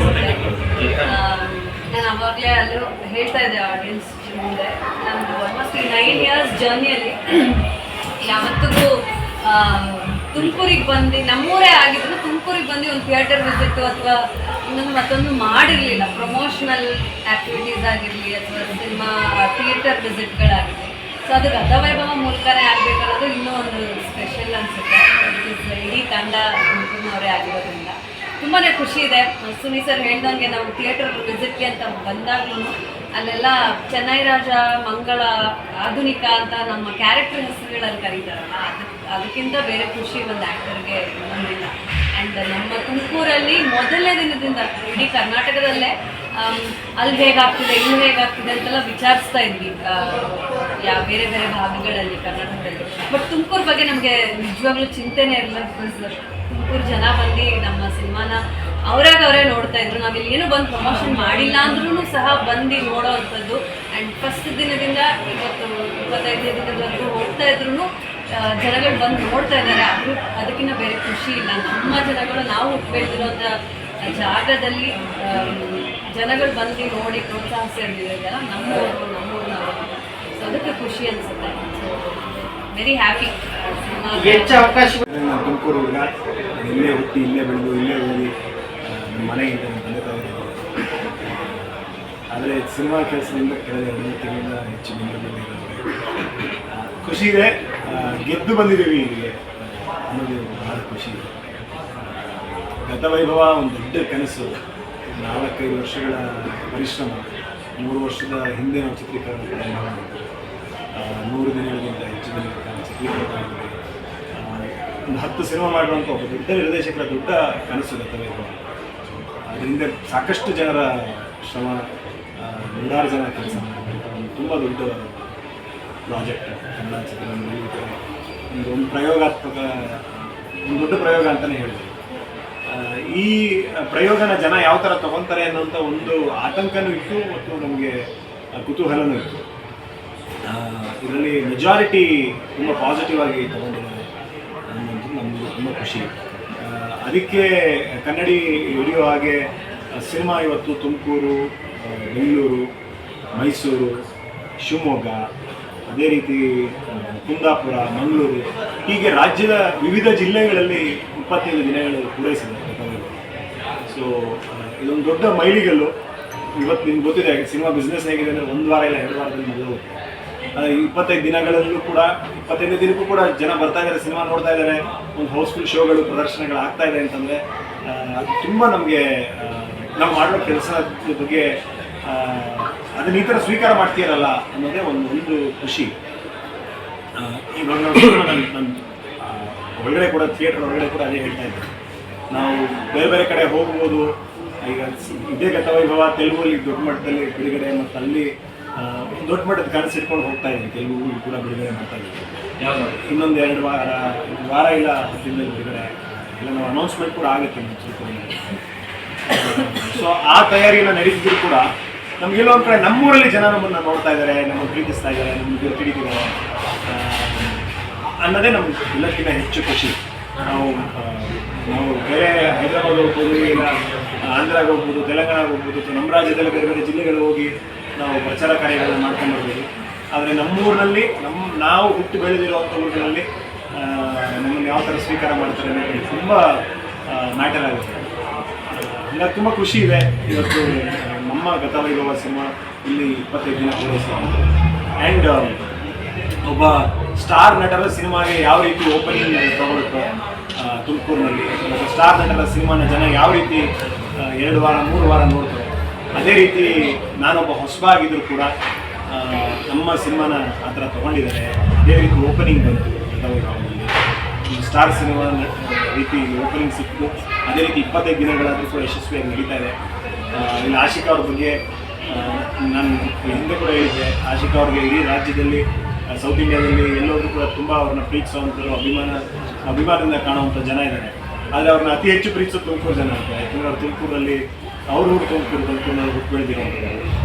ಅನ್ಸುತ್ತೆ ನಾನು ಅವಾಗಲೇ ಅಲ್ಲೂ ಹೇಳ್ತಾ ಇದ್ದೆ ಆಡಿಯನ್ಸ್ ಮುಂದೆ. ನಾನು ಆಲ್ಮೋಸ್ಟ್ ನೈನ್ ಇಯರ್ಸ್ ಜರ್ನಿಯಲ್ಲಿ ಯಾವತ್ತಿಗೂ ತುಮಕೂರಿಗೆ ಬಂದು, ನಮ್ಮೂರೇ ಆಗಿದ್ರು ತುಮಕೂರಿಗೆ ಬಂದು ಒಂದು ಥಿಯೇಟರ್ ವಿಸಿಟ್ ಅಥವಾ ಇನ್ನೊಂದು ಮತ್ತೊಂದು ಮಾಡಿರಲಿಲ್ಲ. ಪ್ರಮೋಷನಲ್ ಆ್ಯಕ್ಟಿವಿಟೀಸ್ ಆಗಿರಲಿ ಅಥವಾ ಸಿನಿಮಾ ಥಿಯೇಟರ್ ವಿಸಿಟ್ಗಳಾಗಿರಲಿ ಸೊ ಅದು ರಥವೈಭವ ಮೂಲಕನೇ ಆಗಬೇಕನ್ನೋದು ಇನ್ನೂ ಒಂದು ಸ್ಪೆಷಲ್ ಅನಿಸುತ್ತೆ. ಇಡೀ ತಂಡ, ತುಮಕೂರಿನವರೇ ಆಗಿರೋದ್ರಿಂದ. ತುಂಬಾ ಖುಷಿ ಇದೆ. ಸುನಿ ಸರ್ ಹೇಳ್ದಂಗೆ ನಾವು ಥಿಯೇಟರ್ ವಿಸಿಟ್ಗೆ ಅಂತ ಬಂದಾಗ್ಲೂ ಅಲ್ಲೆಲ್ಲ ಚೆನ್ನೈ ರಾಜ, ಮಂಗಳ, ಆಧುನಿಕ ಅಂತ ನಮ್ಮ ಕ್ಯಾರೆಕ್ಟರ್ ಹೆಸರುಗಳಲ್ಲಿ ಕರೀತಾರಲ್ಲ ಅದು ಅದಕ್ಕಿಂತ ಬೇರೆ ಖುಷಿ ಒಂದು ಆ್ಯಕ್ಟರ್ಗೆ ಬಂದಿಲ್ಲ. ಆ್ಯಂಡ್ ನಮ್ಮ ತುಮಕೂರಲ್ಲಿ ಮೊದಲನೇ ದಿನದಿಂದ ಇಡೀ ಕರ್ನಾಟಕದಲ್ಲೇ ಅಲ್ಲಿ ಹೇಗಾಗ್ತಿದೆ, ಇಲ್ಲಿ ಹೇಗಾಗ್ತಿದೆ ಅಂತೆಲ್ಲ ವಿಚಾರಿಸ್ತಾ ಇದ್ವಿ. ಯಾ, ಬೇರೆ ಬೇರೆ ಭಾಗಗಳಲ್ಲಿ ಕರ್ನಾಟಕದಲ್ಲಿ. ಬಟ್ ತುಮಕೂರು ಬಗ್ಗೆ ನಮಗೆ ನಿಜವಾಗ್ಲೂ ಚಿಂತೆನೇ ಇರಲಿಲ್ಲ ಬಿಕಾಸ್ ತುಮಕೂರು ಜನ ಬಂದು ನಮ್ಮ ಸಿನಿಮಾನ ಅವ್ರಾಗ ಅವರೇ ನೋಡ್ತಾ ಇದ್ರು. ಇಲ್ಲಿ ಏನು ಬಂದು ಪ್ರಮೋಷನ್ ಮಾಡಿಲ್ಲ ಅಂದ್ರೂ ಸಹ ಬಂದು ನೋಡೋ ಅಂಥದ್ದು. ಆ್ಯಂಡ್ ಫಸ್ಟ್ ದಿನದಿಂದ ಇವತ್ತು ಇಪ್ಪತ್ತೈದು ದಿನದವರೆಗೂ ಹೋಗ್ತಾ ಇದ್ರು ಜನಗಳು ಬಂದು ನೋಡ್ತಾ ಇದ್ದಾರೆ. ಅದು ಅದಕ್ಕಿಂತ ಬೇರೆ ಖುಷಿ ಇಲ್ಲ. ನಮ್ಮ ಜನಗಳು ನಾವು ಬೆಳೆದಿರೋಂಥ ಜಾಗದಲ್ಲಿ ಜನಗಳು ಬಂದು ನೋಡಿ ಪ್ರೋತ್ಸಾಹಿಸಿರ್ದಿರೋದಲ್ಲ ನಮ್ಮವರು ನಾವು ಸೊ ಅದಕ್ಕೆ ಖುಷಿ ಅನಿಸುತ್ತೆ. ಸೊ ವೆರಿ ಹ್ಯಾಪಿ ಹೆಚ್ಚು ಅವಕಾಶ ತುಮಕೂರು ಹುಡುಗ ಇಲ್ಲೇ ಹುಟ್ಟಿ, ಇಲ್ಲೇ ಬೆಳೆದು, ಇಲ್ಲೇ ಹೋಗಿ ಮನೆ ಇದೆ ತಂದೆ ತಾಯಿ ಆದರೆ ಸಿನಿಮಾ ಕೆಲಸದಿಂದ ಕಳೆದ ಎರಡು ತಿಂಗಳಿಂದ ಹೆಚ್ಚು ಖುಷಿ ಇದೆ. ಗೆದ್ದು ಬಂದಿದ್ದೀವಿ ಇಲ್ಲಿಗೆ. ಅನ್ನೋದು ಬಹಳ ಖುಷಿ. ಇದೆ ಗತವೈಭವ ಒಂದು ದೊಡ್ಡ ಕನಸು. ನಾಲ್ಕೈದು ವರ್ಷಗಳ ಪರಿಶ್ರಮ. ಮೂರು ವರ್ಷದ ಹಿಂದೆ ನಾವು ಚಿತ್ರೀಕರಣ ನೂರು ದಿನಗಳಿಗಿಂತ ಹೆಚ್ಚು ದಿನಗಳ ಒಂದು ಹತ್ತು ಸಿನಿಮಾ ಮಾಡುವಂಥ ಒಬ್ಬ ದೊಡ್ಡ ನಿರ್ದೇಶಕರ ದೊಡ್ಡ ಕನಸು ಗತವೈಭವ ಅದರಿಂದ ಸಾಕಷ್ಟು ಜನರ ಶ್ರಮ ನೂರಾರು ಜನ ಕೆಲಸ ತುಂಬ ದೊಡ್ಡ ಪ್ರಾಜೆಕ್ಟ್ ಕನ್ನಡ ಒಂದು ಒಂದು ಪ್ರಯೋಗಾತ್ಮಕ, ಒಂದು ದೊಡ್ಡ ಪ್ರಯೋಗ ಅಂತಲೇ ಹೇಳಿದೆ ಈ ಪ್ರಯೋಗನ ಜನ ಯಾವ ಥರ ತಗೊತಾರೆ ಅನ್ನೋಂಥ ಒಂದು ಆತಂಕನೂ ಇತ್ತು ಮತ್ತು ನಮಗೆ ಕುತೂಹಲನೂ ಇತ್ತು. ಇದರಲ್ಲಿ ಮೆಜಾರಿಟಿ ತುಂಬ ಪಾಸಿಟಿವ್ ಆಗಿ ತಗೊಂಡಿದ್ದಾರೆ. ಅನ್ನೋದು ನಮಗೆ ತುಂಬ ಖುಷಿ. ಅದಕ್ಕೆ ಕನ್ನಡಿ ಹಿಡಿಯೋ ಹಾಗೆ ಸಿನಿಮಾ ಇವತ್ತು ತುಮಕೂರು ಬೆಂಗಳೂರು, ಮೈಸೂರು, ಶಿವಮೊಗ್ಗ, ಅದೇ ರೀತಿ ಕುಂದಾಪುರ, ಮಂಗಳೂರು, ಹೀಗೆ ರಾಜ್ಯದ ವಿವಿಧ ಜಿಲ್ಲೆಗಳಲ್ಲಿ ಇಪ್ಪತ್ತೈದು ದಿನಗಳು ಪೂರೈಸಿದೆ ಸೊ ಇದೊಂದು ದೊಡ್ಡ ಮೈಲಿಗಲ್ಲು. ಇವತ್ತು ನಿಮ್ಗೆ ಗೊತ್ತಿದೆ ಸಿನಿಮಾ ಬಿಸ್ನೆಸ್ ಹೇಗಿದೆ ಅಂದರೆ ಒಂದು ವಾರ ಇಲ್ಲ, ಎರಡು ವಾರದಲ್ಲಿ ಮುಗಿದು ಇಪ್ಪತ್ತೈದು ದಿನಗಳಲ್ಲೂ ಕೂಡ ಇಪ್ಪತ್ತೈದು ದಿನಕ್ಕೂ ಕೂಡ ಜನ ಬರ್ತಾ ಇದ್ದಾರೆ, ಸಿನಿಮಾ ನೋಡ್ತಾ ಇದ್ದಾರೆ, ಒಂದು ಹೌಸ್ಫುಲ್ ಶೋಗಳು ಪ್ರದರ್ಶನಗಳು ಆಗ್ತಾ ಇದೆ ಅಂತಂದರೆ ಅದು ತುಂಬ ನಮಗೆ ನಾವು ಮಾಡೋ ಕೆಲಸದ ಬಗ್ಗೆ ಅದನ್ನ ಈ ಥರ ಸ್ವೀಕಾರ ಮಾಡ್ತೀರಲ್ಲ ಅನ್ನೋದೇ ಒಂದು ಒಂದು ಖುಷಿ. ಇವಾಗ ನಾವು ಒಳಗಡೆ ಕೂಡ ಥಿಯೇಟರ್ ಒಳಗಡೆ ಕೂಡ ಅದೇ ಹೇಳ್ತಾ ಇದ್ದೆ. ನಾವು ಬೇರೆ ಬೇರೆ ಕಡೆ ಹೋಗ್ಬೋದು, ಈಗ ಇದೇ ಗತವೈಭವ ತೆಲುಗಲ್ಲಿ ದೊಡ್ಡ ಮಟ್ಟದಲ್ಲಿ ಬಿಡುಗಡೆ, ಮತ್ತು ಅಲ್ಲಿ ದೊಡ್ಡ ಮಟ್ಟದ ಕನಸು ಇಟ್ಕೊಂಡು ಹೋಗ್ತಾ ಇದ್ದೀನಿ. ಕೆಲವು ಕೂಡ ಬಿಡುಗಡೆ ಮಾಡ್ತಾ ಇದ್ದೀವಿ ಇನ್ನೊಂದು ಎರಡು ವಾರ ವಾರ ಇಲ್ಲ ತಿಂಗಳ ದಿನದಲ್ಲಿ ಬಿಡುಗಡೆ. ಇಲ್ಲ ನಾವು ಅನೌನ್ಸ್ಮೆಂಟ್ ಕೂಡ ಆಗುತ್ತೆ ಸೊ ಆ ತಯಾರಿನ ನಡೀತಿದ್ರು ಕೂಡ ನಮ್ಗೆಲ್ಲೋ ಒಂದು ಕಡೆ ನಮ್ಮೂರಲ್ಲಿ ಜನ ನಮ್ಮನ್ನು ನೋಡ್ತಾ ಇದ್ದಾರೆ ನಮ್ಮನ್ನು ಪ್ರೀತಿಸ್ತಾ ಇದ್ದಾರೆ ನಮಗೆ ತಿಳಿದಿದ್ದಾರೆ ಅನ್ನೋದೇ ನಮ್ಗೆ ಎಲ್ಲಕ್ಕಿಂತ ಹೆಚ್ಚು ಖುಷಿ. ನಾವು ನಾವು ಬೇರೆ ಹೈದರಾಬಾದ್ ಹೋಗ್ಬೋದು ಇಲ್ಲ ಆಂಧ್ರಾಗ ಹೋಗ್ಬೋದು ತೆಲಂಗಾಣ ಹೋಗ್ಬೋದು ನಮ್ಮ ರಾಜ್ಯದಲ್ಲಿ ಬೇರೆ ಬೇರೆ ಜಿಲ್ಲೆಗಳು ಹೋಗಿ ನಾವು ಪ್ರಚಾರ ಕಾರ್ಯಗಳನ್ನು ಮಾಡ್ಕೊಂಡು ಬರ್ಬೋದು ಆದರೆ ನಮ್ಮೂರಿನಲ್ಲಿ ನಮ್ಮ ನಾವು ಹುಟ್ಟು ಬೆಳೆದಿರುವಂಥ ಊರಿನಲ್ಲಿ ನಮ್ಮನ್ನು ಯಾವ ಥರ ಸ್ವೀಕಾರ ಮಾಡ್ತಾರೆ ಅನ್ನೋದು ತುಂಬ ಮ್ಯಾಟರ್ ಆಗುತ್ತೆ. ಹಂಗಾಗಿ ತುಂಬ ಖುಷಿ ಇದೆ. ಇವತ್ತು ನಮ್ಮ ಗತವೈಭವ ಸಿನಿಮಾ ಇಲ್ಲಿ ಇಪ್ಪತ್ತೈದು ದಿನ ಪೂರೈಸಿದೆ. ಆ್ಯಂಡ್ ಒಬ್ಬ ಸ್ಟಾರ್ ನಟರ ಸಿನಿಮಾಗೆ ಯಾವ ರೀತಿ ಓಪನಿಂಗ್ ತಗೊಳುತ್ತೋ ತುಮಕೂರಿನಲ್ಲಿ ಸ್ಟಾರ್ ನಟರ ಸಿನಿಮಾನ ಜನ ಯಾವ ರೀತಿ ಎರಡು ವಾರ, ಮೂರು ವಾರ ನೋಡ್ತಾರೆ ಅದೇ ರೀತಿ ನಾನೊಬ್ಬ ಹೊಸಬಾಗಿದ್ದರೂ ಕೂಡ ನಮ್ಮ ಸಿನಿಮಾನ ಆ ಥರ ತೊಗೊಂಡಿದ್ದಾರೆ. ಅದೇ ರೀತಿ ಓಪನಿಂಗ್ ಬಂತು ಸ್ಟಾರ್ ಸಿನಿಮಾ ರೀತಿ ಓಪನಿಂಗ್ ಸಿಕ್ತು ಅದೇ ರೀತಿ ಇಪ್ಪತ್ತೈದು ದಿನಗಳಾದರೂ ಕೂಡ ಯಶಸ್ವಿಯಾಗಿ ನಡೀತಾ ಇದೆ. ಇಲ್ಲಿ ಆಶಿಕಾ ಅವ್ರ ಬಗ್ಗೆ ನಾನು ಹಿಂದೆ ಕೂಡ ಹೇಳಿದ್ದೆ. ಆಶಿಕಾ ಅವ್ರಿಗೆ ಇಡೀ ರಾಜ್ಯದಲ್ಲಿ ಸೌತ್ ಇಂಡಿಯಾದಲ್ಲಿ ಎಲ್ಲೋದ್ರೂ ಕೂಡ ತುಂಬ ಅವ್ರನ್ನ ಪ್ರೀತಿಸುವಂಥದ್ದು ಅಭಿಮಾನ, ಅಭಿಮಾನದಿಂದ ಕಾಣುವಂಥ ಜನ ಇದ್ದಾರೆ. ಆದರೆ ಅವ್ರನ್ನ ಅತಿ ಹೆಚ್ಚು ಪ್ರೀತಿಸೋ ತುಮಕೂರು ಜನ ಅಂತ ಯಾಕಂದ್ರೆ ಅವ್ರು ತುಮಕೂರಲ್ಲಿ ಅವ್ರ ಊರು ತುಮಕೂರು ತುಮಕೂರಿನಲ್ಲಿ ಹುಟ್ಟು ಬೆಳೆದಿರೋಂಥದ್ದು